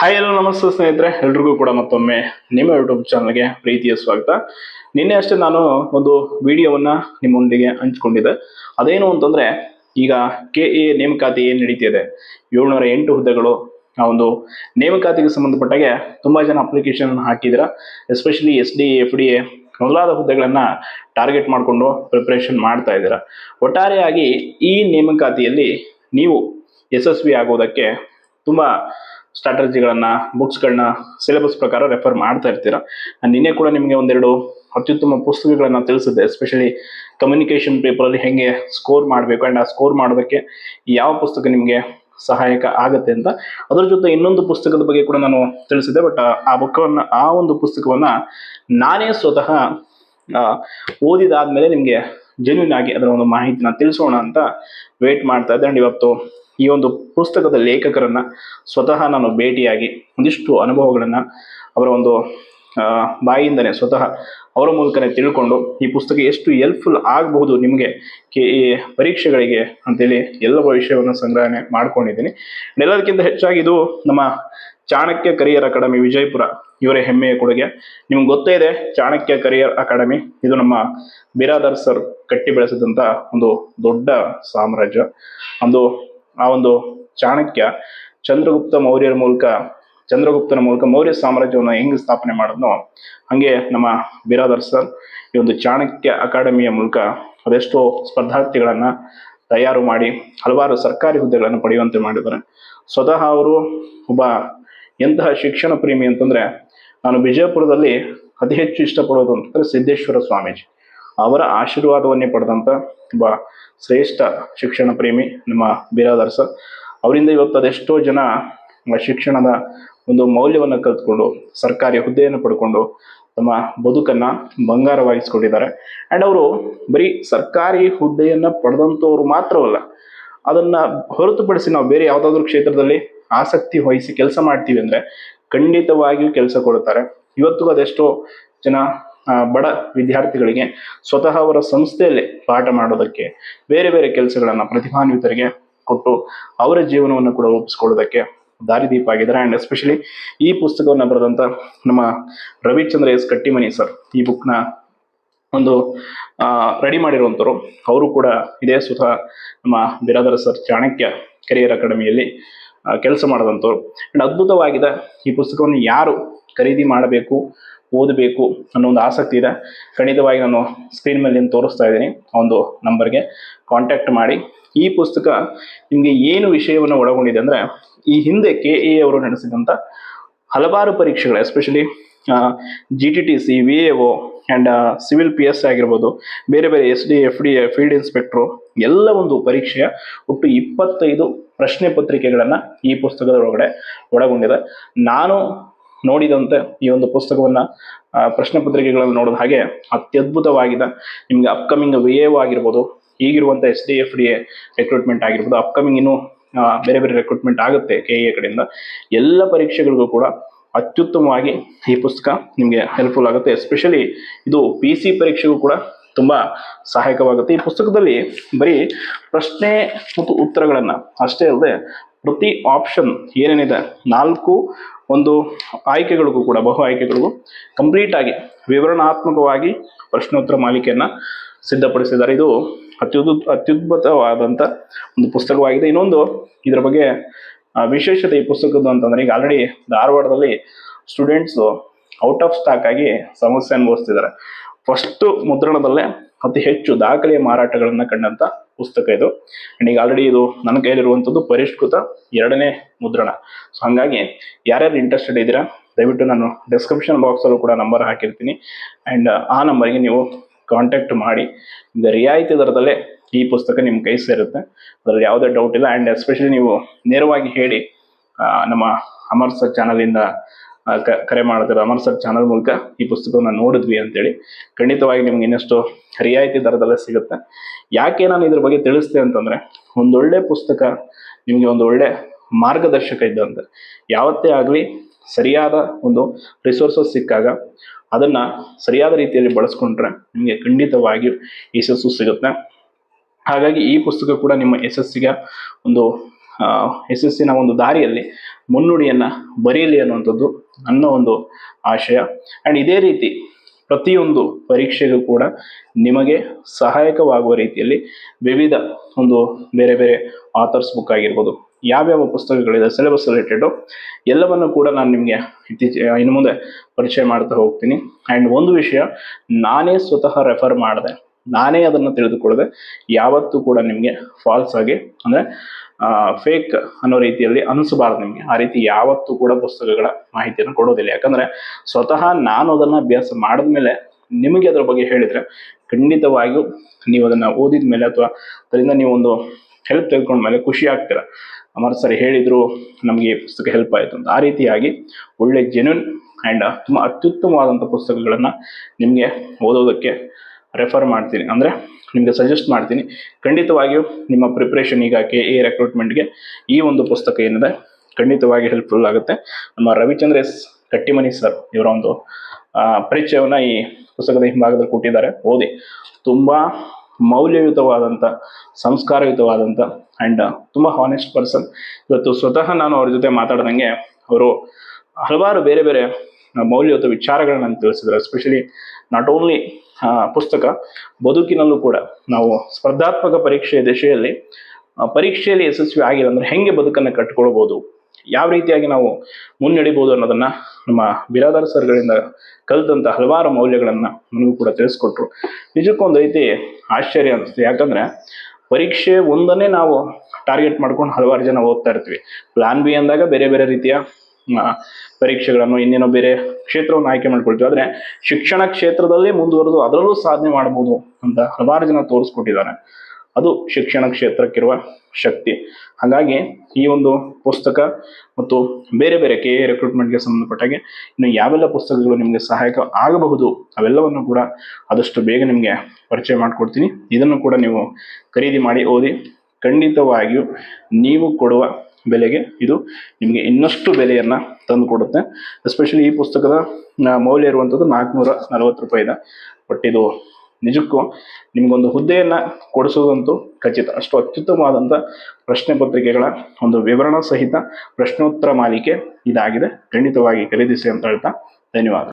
Hi ಎಲ್ಲ ನಮಸ್ತೆ ಸ್ನೇಹಿತರೆ. ಎಲ್ರಿಗೂ ಕೂಡ ಮತ್ತೊಮ್ಮೆ ನಿಮ್ಮ ಯೂಟ್ಯೂಬ್ ಚಾನಲ್ಗೆ ಪ್ರೀತಿಯ ಸ್ವಾಗತ. ನಿನ್ನೆ ಅಷ್ಟೇ ನಾನು ಒಂದು ವಿಡಿಯೋವನ್ನು ನಿಮ್ಮೊಂದಿಗೆ ಹಂಚ್ಕೊಂಡಿದ್ದೆ. ಅದೇನು ಅಂತಂದರೆ, ಈಗ ಕೆ ಎ ನೇಮಕಾತಿ ಏನು ನಡೀತಿದೆ? ಏಳ್ನೂರ ಎಂಟು ಹುದ್ದೆಗಳು, ಆ ಒಂದು ನೇಮಕಾತಿಗೆ ಸಂಬಂಧಪಟ್ಟಾಗೆ ತುಂಬ ಜನ ಅಪ್ಲಿಕೇಶನ್ ಹಾಕಿದ್ರ. Especially S D F D A ಮೊದಲಾದ ಹುದ್ದೆಗಳನ್ನು ಟಾರ್ಗೆಟ್ ಮಾಡಿಕೊಂಡು ಪ್ರಿಪ್ರೇಷನ್ ಮಾಡ್ತಾ ಇದ್ದೀರಾ. ಒಟ್ಟಾರೆಯಾಗಿ ಈ ನೇಮಕಾತಿಯಲ್ಲಿ ನೀವು ಯಶಸ್ವಿ ಆಗೋದಕ್ಕೆ ತುಂಬಾ ಸ್ಟ್ರಾಟಜಿಗಳನ್ನ ಬುಕ್ಸ್ಗಳನ್ನ ಸಿಲೆಬಸ್ ಪ್ರಕಾರ ರೆಫರ್ ಮಾಡ್ತಾ ಇರ್ತೀರಾ? ನಾನು ನಿನ್ನೆ ಕೂಡ ನಿಮಗೆ ಒಂದೆರಡು ಅತ್ಯುತ್ತಮ ಪುಸ್ತಕಗಳನ್ನ ತಿಳಿಸಿದೆ ಎಸ್ಪೆಷಲಿ ಕಮ್ಯುನಿಕೇಶನ್ ಪೇಪರಲ್ಲಿ ಹೆಂಗೆ ಸ್ಕೋರ್ ಮಾಡಬೇಕು ಆ್ಯಂಡ್ ಆ ಸ್ಕೋರ್ ಮಾಡೋದಕ್ಕೆ ಯಾವ ಪುಸ್ತಕ ನಿಮಗೆ ಸಹಾಯಕ ಆಗುತ್ತೆ ಅಂತ. ಅದರ ಜೊತೆ ಇನ್ನೊಂದು ಪುಸ್ತಕದ ಬಗ್ಗೆ ಕೂಡ ನಾನು ತಿಳಿಸಿದೆ ಬಟ್ ಆ ಬುಕ್ಕವನ್ನು, ಆ ಒಂದು ಪುಸ್ತಕವನ್ನ ನಾನೇ ಸ್ವತಃ ಓದಿದಾದ್ಮೇಲೆ ನಿಮಗೆ ಜೆನ್ಯೂನ್ ಆಗಿ ಅದರ ಒಂದು ಮಾಹಿತಿನ ತಿಳಿಸೋಣ ಅಂತ ವೇಟ್ ಮಾಡ್ತಾ ಇದ್ದೆ. ಅಂಡ್ ಇವತ್ತು ಈ ಒಂದು ಪುಸ್ತಕದ ಲೇಖಕರನ್ನ ಸ್ವತಃ ನಾನು ಭೇಟಿಯಾಗಿ ಒಂದಿಷ್ಟು ಅನುಭವಗಳನ್ನು ಅವರ ಒಂದು ಬಾಯಿಯಿಂದನೇ ಸ್ವತಃ ಅವರ ಮೂಲಕನೇ ತಿಳ್ಕೊಂಡು ಈ ಪುಸ್ತಕ ಎಷ್ಟು ಹೆಲ್ಪ್ಫುಲ್ ಆಗಬಹುದು ನಿಮಗೆ ಕೆ, ಈ ಪರೀಕ್ಷೆಗಳಿಗೆ ಅಂತೇಳಿ ಎಲ್ಲ ವಿಷಯವನ್ನು ಸಂಗ್ರಹಣೆ ಮಾಡ್ಕೊಂಡಿದ್ದೀನಿ. ಎಲ್ಲದಕ್ಕಿಂತ ಹೆಚ್ಚಾಗಿ ಇದು ನಮ್ಮ ಚಾಣಕ್ಯ ಕರಿಯರ್ ಅಕಾಡೆಮಿ ವಿಜಯಪುರ ಇವರೇ ಹೆಮ್ಮೆಯ ಕೊಡುಗೆ. ನಿಮ್ಗೆ ಗೊತ್ತೇ ಇದೆ, ಚಾಣಕ್ಯ ಕರಿಯರ್ ಅಕಾಡೆಮಿ ಇದು ನಮ್ಮ ಬಿರಾದರ್ ಸರ್ ಕಟ್ಟಿ ಬೆಳೆಸಿದಂಥ ಒಂದು ದೊಡ್ಡ ಸಾಮ್ರಾಜ್ಯ. ಒಂದು ಆ ಒಂದು ಚಾಣಕ್ಯ ಚಂದ್ರಗುಪ್ತ ಮೌರ್ಯರ ಮೂಲಕ, ಚಂದ್ರಗುಪ್ತನ ಮೂಲಕ ಮೌರ್ಯ ಸಾಮ್ರಾಜ್ಯವನ್ನು ಹೆಂಗ್ ಸ್ಥಾಪನೆ ಮಾಡಿದ್ನೋ, ಹಂಗೆ ನಮ್ಮ ಬಿರಾದರ್ ಸರ್ ಈ ಒಂದು ಚಾಣಕ್ಯ ಅಕಾಡೆಮಿಯ ಮೂಲಕ ಅದೆಷ್ಟೋ ಸ್ಪರ್ಧಾರ್ಥಿಗಳನ್ನ ತಯಾರು ಮಾಡಿ ಹಲವಾರು ಸರ್ಕಾರಿ ಹುದ್ದೆಗಳನ್ನು ಪಡೆಯುವಂತೆ ಮಾಡಿದ್ದಾರೆ. ಸ್ವತಃ ಅವರು ಒಬ್ಬ ಎಂತಹ ಶಿಕ್ಷಣ ಪ್ರೇಮಿ ಅಂತಂದ್ರೆ, ನಾನು ವಿಜಯಪುರದಲ್ಲಿ ಅತಿ ಹೆಚ್ಚು ಇಷ್ಟಪಡೋದು ಅಂತಂದ್ರೆ ಸಿದ್ದೇಶ್ವರ ಸ್ವಾಮೀಜಿ. ಅವರ ಆಶೀರ್ವಾದವನ್ನೇ ಪಡೆದಂತ ಒಬ್ಬ ಶ್ರೇಷ್ಠ ಶಿಕ್ಷಣ ಪ್ರೇಮಿ ನಮ್ಮ ಬಿರಾದರ್ ಸರ್. ಅವರಿಂದ ಇವತ್ತು ಅದೆಷ್ಟೋ ಜನ ಶಿಕ್ಷಣದ ಒಂದು ಮೌಲ್ಯವನ್ನು ಕಲ್ತ್ಕೊಂಡು, ಸರ್ಕಾರಿ ಹುದ್ದೆಯನ್ನು ಪಡ್ಕೊಂಡು ತಮ್ಮ ಬದುಕನ್ನ ಬಂಗಾರವಾಗಿಸ್ಕೊಂಡಿದ್ದಾರೆ. ಅಂಡ್ ಅವರು ಬರೀ ಸರ್ಕಾರಿ ಹುದ್ದೆಯನ್ನ ಪಡೆದಂತವ್ರು ಮಾತ್ರವಲ್ಲ, ಅದನ್ನ ಹೊರತುಪಡಿಸಿ ನಾವು ಬೇರೆ ಯಾವುದಾದ್ರೂ ಕ್ಷೇತ್ರದಲ್ಲಿ ಆಸಕ್ತಿ ವಹಿಸಿ ಕೆಲಸ ಮಾಡ್ತೀವಿ ಅಂದ್ರೆ ಖಂಡಿತವಾಗಿಯೂ ಕೆಲಸ ಕೊಡುತ್ತಾರೆ ಇವತ್ತು ಅದೆಷ್ಟೋ ಜನ ಬಡ ವಿದ್ಯಾರ್ಥಿಗಳಿಗೆ ಸ್ವತಃ ಅವರ ಸಂಸ್ಥೆಯಲ್ಲಿ ಪಾಠ ಮಾಡೋದಕ್ಕೆ ಬೇರೆ ಬೇರೆ ಕೆಲಸಗಳನ್ನು ಪ್ರತಿಭಾನ್ವಿತರಿಗೆ ಕೊಟ್ಟು ಅವರ ಜೀವನವನ್ನು ಕೂಡ ರೂಪಿಸ್ಕೊಳ್ಳೋದಕ್ಕೆ ದಾರಿದೀಪ ಆಗಿದ್ದಾರೆ. ಆ್ಯಂಡ್ ಎಸ್ಪೆಷಲಿ ಈ ಪುಸ್ತಕವನ್ನು ಬರೆದಂತ ನಮ್ಮ ರವಿಚಂದ್ರ ಎಸ್ ಕಟ್ಟಿಮನಿ ಸರ್ ಈ ಬುಕ್ನ ಒಂದು ರೆಡಿ ಮಾಡಿರುವಂಥವ್ರು ಅವರು ಕೂಡ ಇದೇ ಸ್ವತಃ ನಮ್ಮ ಬಿರಾದರ ಸರ್ ಚಾಣಕ್ಯ ಕೆರಿಯರ್ ಅಕಾಡೆಮಿಯಲ್ಲಿ ಕೆಲಸ ಮಾಡಿದಂಥವ್ರು ಅಂಡ್ ಅದ್ಭುತವಾಗಿದೆ ಈ ಪುಸ್ತಕವನ್ನು ಯಾರು ಖರೀದಿ ಮಾಡಬೇಕು, ಓದಬೇಕು ಅನ್ನೋ ಒಂದು ಆಸಕ್ತಿ ಇದೆ. ಖಂಡಿತವಾಗಿ ನಾನು ಸ್ಕ್ರೀನ್ ಮೇಲೆ ತೋರಿಸ್ತಾ ಇದ್ದೀನಿ. ಒಂದು ನಂಬರ್ಗೆ ಕಾಂಟ್ಯಾಕ್ಟ್ ಮಾಡಿ. ಈ ಪುಸ್ತಕ ನಿಮಗೆ ಏನು ವಿಷಯವನ್ನು ಒಳಗೊಂಡಿದೆ ಅಂದರೆ, ಈ ಹಿಂದೆ ಕೆ ಎ ಅವರು ನಡೆಸಿದಂಥ ಹಲವಾರು ಪರೀಕ್ಷೆಗಳು especially G T T C V A O and civil P S ಆಗಿರ್ಬೋದು, ಬೇರೆ ಬೇರೆ S D F D field inspector ಎಲ್ಲ ಒಂದು ಪರೀಕ್ಷೆಯ ಒಟ್ಟು ಇಪ್ಪತ್ತೈದು ಪ್ರಶ್ನೆ ಪತ್ರಿಕೆಗಳನ್ನು ಈ ಪುಸ್ತಕದ ಒಳಗಡೆ ಒಳಗೊಂಡಿದೆ. ನಾನು ನೋಡಿದಂತೆ ಈ ಒಂದು ಪುಸ್ತಕವನ್ನ ಪ್ರಶ್ನೆ ಪತ್ರಿಕೆಗಳನ್ನು ನೋಡಿದ ಹಾಗೆ ಅತ್ಯದ್ಭುತವಾಗಿದೆ. ನಿಮ್ಗೆ ಅಪ್ಕಮಿಂಗ್ ವಿ ಎ ಆಗಿರ್ಬೋದು ಈಗಿರುವಂಥ S D F D A recruitment ಆಗಿರ್ಬೋದು ಅಪ್ಕಮಿಂಗ್ ಇನ್ನೂ ಬೇರೆ ಬೇರೆ ರೆಕ್ರೂಟ್ಮೆಂಟ್ ಆಗುತ್ತೆ ಕೆ ಎ ಕಡೆಯಿಂದ. ಎಲ್ಲ ಪರೀಕ್ಷೆಗಳಿಗೂ ಕೂಡ ಅತ್ಯುತ್ತಮವಾಗಿ ಈ ಪುಸ್ತಕ ನಿಮಗೆ ಹೆಲ್ಪ್ಫುಲ್ ಆಗುತ್ತೆ. ಎಸ್ಪೆಷಲಿ ಇದು ಪಿ ಸಿ ಪರೀಕ್ಷೆಗೂ ಕೂಡ ತುಂಬ ಸಹಾಯಕವಾಗುತ್ತೆ. ಈ ಪುಸ್ತಕದಲ್ಲಿ ಬರೀ ಪ್ರಶ್ನೆ ಮತ್ತು ಉತ್ತರಗಳನ್ನು, ಅಷ್ಟೇ ಅಲ್ಲದೆ ಪ್ರತಿ ಆಪ್ಷನ್ ಏನೇನಿದೆ, ನಾಲ್ಕು ಒಂದು ಆಯ್ಕೆಗಳಿಗೂ ಕೂಡ, ಬಹು ಆಯ್ಕೆಗಳಿಗೂ ಕಂಪ್ಲೀಟ್ ಆಗಿ ವಿವರಣಾತ್ಮಕವಾಗಿ ಪ್ರಶ್ನೋತ್ತರ ಮಾಲಿಕೆಯನ್ನು ಸಿದ್ಧಪಡಿಸಿದ್ದಾರೆ. ಇದು ಅತ್ಯುದ್ ಅತ್ಯುದ್ಭುತವಾದಂಥ ಒಂದು ಪುಸ್ತಕವಾಗಿದೆ. ಇನ್ನೊಂದು ಇದರ ಬಗ್ಗೆ ವಿಶೇಷತೆ ಈ ಪುಸ್ತಕದ್ದು ಅಂತಂದರೆ, ಈಗ ಆಲ್ರೆಡಿ ಧಾರವಾಡದಲ್ಲಿ ಸ್ಟೂಡೆಂಟ್ಸು ಔಟ್ ಆಫ್ ಸ್ಟಾಕ್ ಆಗಿ ಸಮಸ್ಯೆ ಅನುಭವಿಸ್ತಿದ್ದಾರೆ. ಫಸ್ಟು ಮುದ್ರಣದಲ್ಲೇ ಅತಿ ಹೆಚ್ಚು ದಾಖಲೆಯ ಮಾರಾಟಗಳನ್ನು ಕಂಡಂತ ಪುಸ್ತಕ ಇದು. ಅಂಡ್ ಈಗ ಆಲ್ರೆಡಿ ಇದು ನನ್ನ ಕೈಲಿರುವಂಥದ್ದು ಪರಿಷ್ಕೃತ ಎರಡನೇ ಮುದ್ರಣ. ಸೊ ಹಾಗಾಗಿ ಯಾರ್ಯಾರು ಇಂಟ್ರೆಸ್ಟೆಡ್ ಇದ್ದೀರಾ, ದಯವಿಟ್ಟು ನಾನು ಡಿಸ್ಕ್ರಿಪ್ಷನ್ ಬಾಕ್ಸಲ್ಲೂ ಕೂಡ ನಂಬರ್ ಹಾಕಿರ್ತೀನಿ. ಆ್ಯಂಡ್ ಆ ನಂಬರ್ಗೆ ನೀವು ಕಾಂಟ್ಯಾಕ್ಟ್ ಮಾಡಿ. ರಿಯಾಯಿತಿ ದರದಲ್ಲೇ ಈ ಪುಸ್ತಕ ನಿಮ್ಮ ಕೈ ಸೇರುತ್ತೆ. ಅದರಲ್ಲಿ ಯಾವುದೇ ಡೌಟ್ ಇಲ್ಲ. ಆ್ಯಂಡ್ ಎಸ್ಪೆಷಲಿ ನೀವು ನೇರವಾಗಿ ಹೇಳಿ ನಮ್ಮ ಅಮರ್ಸ ಚಾನಲಿಂದ ಕರೆ ಮಾಡ್ತಾರೆ ಅಮರ್ ಸರ್ ಚಾನಲ್ ಮೂಲಕ ಈ ಪುಸ್ತಕವನ್ನು ನೋಡಿದ್ವಿ ಅಂತೇಳಿ. ಖಂಡಿತವಾಗಿ ನಿಮ್ಗೆ ಇನ್ನಷ್ಟು ರಿಯಾಯಿತಿ ದರದಲ್ಲೇ ಸಿಗುತ್ತೆ. ಯಾಕೆ ನಾನು ಇದ್ರ ಬಗ್ಗೆ ತಿಳಿಸ್ತೆ ಅಂತಂದ್ರೆ, ಒಂದೊಳ್ಳೆ ಪುಸ್ತಕ ನಿಮಗೆ ಒಂದು ಒಳ್ಳೆ ಮಾರ್ಗದರ್ಶಕ ಇದ್ದಂತೆ. ಯಾವತ್ತೇ ಆಗಲಿ ಸರಿಯಾದ ಒಂದು ರಿಸೋರ್ಸಸ್ ಸಿಕ್ಕಾಗ ಅದನ್ನ ಸರಿಯಾದ ರೀತಿಯಲ್ಲಿ ಬಳಸ್ಕೊಂಡ್ರೆ ನಿಮಗೆ ಖಂಡಿತವಾಗಿಯೂ ಯಶಸ್ಸು ಸಿಗುತ್ತೆ. ಹಾಗಾಗಿ ಈ ಪುಸ್ತಕ ಕೂಡ ನಿಮ್ಮ ಯಶಸ್ಸಿಗೆ ಒಂದು ಯಶಸ್ಸಿನ ಒಂದು ದಾರಿಯಲ್ಲಿ ಮುನ್ನುಡಿಯನ್ನು ಬರೆಯಲಿ ಅನ್ನುವಂಥದ್ದು ನನ್ನ ಒಂದು ಆಶಯ. ಆ್ಯಂಡ್ ಇದೇ ರೀತಿ ಪ್ರತಿಯೊಂದು ಪರೀಕ್ಷೆಗೂ ಕೂಡ ನಿಮಗೆ ಸಹಾಯಕವಾಗುವ ರೀತಿಯಲ್ಲಿ ವಿವಿಧ ಒಂದು ಬೇರೆ ಬೇರೆ ಆಥರ್ಸ್ ಬುಕ್ ಆಗಿರ್ಬೋದು, ಯಾವ್ಯಾವ ಪುಸ್ತಕಗಳಿದೆ ಸಿಲೆಬಸ್ ರಿಲೇಟೆಡು ಎಲ್ಲವನ್ನು ಕೂಡ ನಾನು ನಿಮಗೆ ಇತ್ತೀಚೆ, ಇನ್ನು ಮುಂದೆ ಪರಿಚಯ ಮಾಡ್ತಾ ಹೋಗ್ತೀನಿ. ಆ್ಯಂಡ್ ಒಂದು ವಿಷಯ ನಾನೇ ಸ್ವತಃ ರೆಫರ್ ಮಾಡಿದೆ. ನಾನೇ ಅದನ್ನು ತಿಳಿದುಕೊಳ್ಳದೆ ಯಾವತ್ತೂ ಕೂಡ ನಿಮಗೆ ಫಾಲ್ಸ್ ಆಗಿ, ಅಂದರೆ ಫೇಕ್ ಅನ್ನೋ ರೀತಿಯಲ್ಲಿ ಅನಿಸಬಾರ್ದು ನಿಮಗೆ. ಆ ರೀತಿ ಯಾವತ್ತೂ ಕೂಡ ಪುಸ್ತಕಗಳ ಮಾಹಿತಿಯನ್ನು ಕೊಡೋದಿಲ್ಲ. ಯಾಕಂದರೆ ಸ್ವತಃ ನಾನು ಅದನ್ನು ಅಭ್ಯಾಸ ಮಾಡಿದ ಮೇಲೆ ನಿಮಗೆ ಅದರ ಬಗ್ಗೆ ಹೇಳಿದರೆ ಖಂಡಿತವಾಗಿಯೂ ನೀವು ಅದನ್ನು ಓದಿದ ಮೇಲೆ ಅಥವಾ ಅದರಿಂದ ನೀವು ಒಂದು ಹೆಲ್ಪ್ ತೆಗೆದುಕೊಂಡ ಮೇಲೆ ಖುಷಿ ಆಗ್ತೀರ. ಅಮರ್ ಸರ್ ಹೇಳಿದರು, ನಮಗೆ ಪುಸ್ತಕ ಹೆಲ್ಪ್ ಆಯಿತು ಅಂತ. ಆ ರೀತಿಯಾಗಿ ಒಳ್ಳೆ ಜೆನ್ಯೂನ್ ಆ್ಯಂಡ್ ತುಂಬ ಅತ್ಯುತ್ತಮವಾದಂಥ ಪುಸ್ತಕಗಳನ್ನು ನಿಮಗೆ ಓದೋದಕ್ಕೆ ರೆಫರ್ ಮಾಡ್ತೀನಿ. ಅಂದರೆ ನಿಮಗೆ ಸಜೆಸ್ಟ್ ಮಾಡ್ತೀನಿ. ಖಂಡಿತವಾಗಿಯೂ ನಿಮ್ಮ ಪ್ರಿಪ್ರೇಷನ್ ಈಗ ಕೆ ಎ ರೆಕ್ರೂಟ್ಮೆಂಟ್ಗೆ ಈ ಒಂದು ಪುಸ್ತಕ ಏನಿದೆ, ಖಂಡಿತವಾಗಿ ಹೆಲ್ಪ್ಫುಲ್ ಆಗುತ್ತೆ. ನಮ್ಮ ರವಿಚಂದ್ರ ಎಸ್ ಕಟ್ಟಿಮನಿ ಸರ್ ಇವರ ಒಂದು ಪರಿಚಯವನ್ನು ಈ ಪುಸ್ತಕದ ಹಿಂಭಾಗದಲ್ಲಿ ಕೊಟ್ಟಿದ್ದಾರೆ. ಓದಿ. ತುಂಬ ಮೌಲ್ಯಯುತವಾದಂಥ ಸಂಸ್ಕಾರಯುತವಾದಂಥ ಆ್ಯಂಡ್ ತುಂಬ ಹಾನೆಸ್ಟ್ ಪರ್ಸನ್ ಇವತ್ತು ಸ್ವತಃ ನಾನು ಅವ್ರ ಜೊತೆ ಮಾತಾಡ್ದಂಗೆ ಅವರು ಹಲವಾರು ಬೇರೆ ಬೇರೆ ಮೌಲ್ಯಯುತ ವಿಚಾರಗಳನ್ನ ನನಗೆ ತಿಳಿಸಿದ್ದಾರೆ. ಎಸ್ಪೆಷಲಿ ನಾಟ್ ಓನ್ಲಿ ಪುಸ್ತಕ ಬದುಕಿನಲ್ಲೂ ಕೂಡ ನಾವು ಸ್ಪರ್ಧಾತ್ಮಕ ಪರೀಕ್ಷೆಯ ದಿಶೆಯಲ್ಲಿ ಪರೀಕ್ಷೆಯಲ್ಲಿ ಯಶಸ್ವಿ ಆಗಿಲ್ಲ ಅಂದ್ರೆ ಹೆಂಗೆ ಬದುಕನ್ನು ಕಟ್ಕೊಳ್ಬೋದು? ಯಾವ ರೀತಿಯಾಗಿ ನಾವು ಮುನ್ನಡಿಬಹುದು ಅನ್ನೋದನ್ನ ನಮ್ಮ ಬಿರಾದಾರ್ ಸರ್ಗಳಿಂದ ಕಲಿತಂತ ಹಲವಾರು ಮೌಲ್ಯಗಳನ್ನ ನನಗೂ ಕೂಡ ತಿಳಿಸ್ಕೊಟ್ರು. ನಿಜಕ್ಕೊಂದು ರೀತಿ ಆಶ್ಚರ್ಯ ಅನಿಸ್ತು ಯಾಕಂದ್ರೆ ಪರೀಕ್ಷೆ ಒಂದನ್ನೇ ನಾವು ಟಾರ್ಗೆಟ್ ಮಾಡ್ಕೊಂಡು ಹಲವಾರು ಜನ ಓದ್ತಾ ಇರ್ತೀವಿ. ಪ್ಲಾನ್ ಬಿ ಅಂದಾಗ ಬೇರೆ ಬೇರೆ ರೀತಿಯ ಪರೀಕ್ಷೆಗಳನ್ನು ಇನ್ನೇನೋ ಬೇರೆ ಕ್ಷೇತ್ರವನ್ನು ಆಯ್ಕೆ ಮಾಡ್ಕೊಳ್ತೀವಿ. ಆದರೆ ಶಿಕ್ಷಣ ಕ್ಷೇತ್ರದಲ್ಲೇ ಮುಂದುವರೆದು ಅದರಲ್ಲೂ ಸಾಧನೆ ಮಾಡ್ಬೋದು ಅಂತ ಹಲವಾರು ಜನ ತೋರಿಸ್ಕೊಟ್ಟಿದ್ದಾರೆ. ಅದು ಶಿಕ್ಷಣ ಕ್ಷೇತ್ರಕ್ಕಿರುವ ಶಕ್ತಿ. ಹಾಗಾಗಿ ಈ ಒಂದು ಪುಸ್ತಕ ಮತ್ತು ಬೇರೆ ಬೇರೆ ಕೆ ಎ ರೆಕ್ರೂಟ್ಮೆಂಟ್ಗೆ ಸಂಬಂಧಪಟ್ಟಾಗೆ ಇನ್ನು ಯಾವೆಲ್ಲ ಪುಸ್ತಕಗಳು ನಿಮಗೆ ಸಹಾಯಕ ಆಗಬಹುದು ಅವೆಲ್ಲವನ್ನು ಕೂಡ ಆದಷ್ಟು ಬೇಗ ನಿಮಗೆ ಪರಿಚಯ ಮಾಡಿಕೊಡ್ತೀನಿ. ಇದನ್ನು ಕೂಡ ನೀವು ಖರೀದಿ ಮಾಡಿ ಓದಿ ಖಂಡಿತವಾಗಿಯೂ ನೀವು ಕೊಡುವ ಬೆಲೆಗೆ ಇದು ನಿಮಗೆ ಇನ್ನಷ್ಟು ಬೆಲೆಯನ್ನು ತಂದು ಕೊಡುತ್ತೆ ಎಸ್ಪೆಷಲಿ ಈ ಪುಸ್ತಕದ ಮೌಲ್ಯ ಇರುವಂಥದ್ದು ನಾಲ್ಕುನೂರ ನಲವತ್ತು ರೂಪಾಯಿ ಇದೆ. ಬಟ್ ಇದು ನಿಜಕ್ಕೂ ನಿಮಗೊಂದು ಹುದ್ದೆಯನ್ನು ಕೊಡಿಸೋದಂತೂ ಖಚಿತ. ಅಷ್ಟು ಅತ್ಯುತ್ತಮವಾದಂಥ ಪ್ರಶ್ನೆ ಪತ್ರಿಕೆಗಳ ಒಂದು ವಿವರಣಾ ಸಹಿತ ಪ್ರಶ್ನೋತ್ತರ ಮಾಲಿಕೆ ಇದಾಗಿದೆ. ಖಂಡಿತವಾಗಿ ಖರೀದಿಸಿ ಅಂತ ಹೇಳ್ತಾ ಧನ್ಯವಾದ.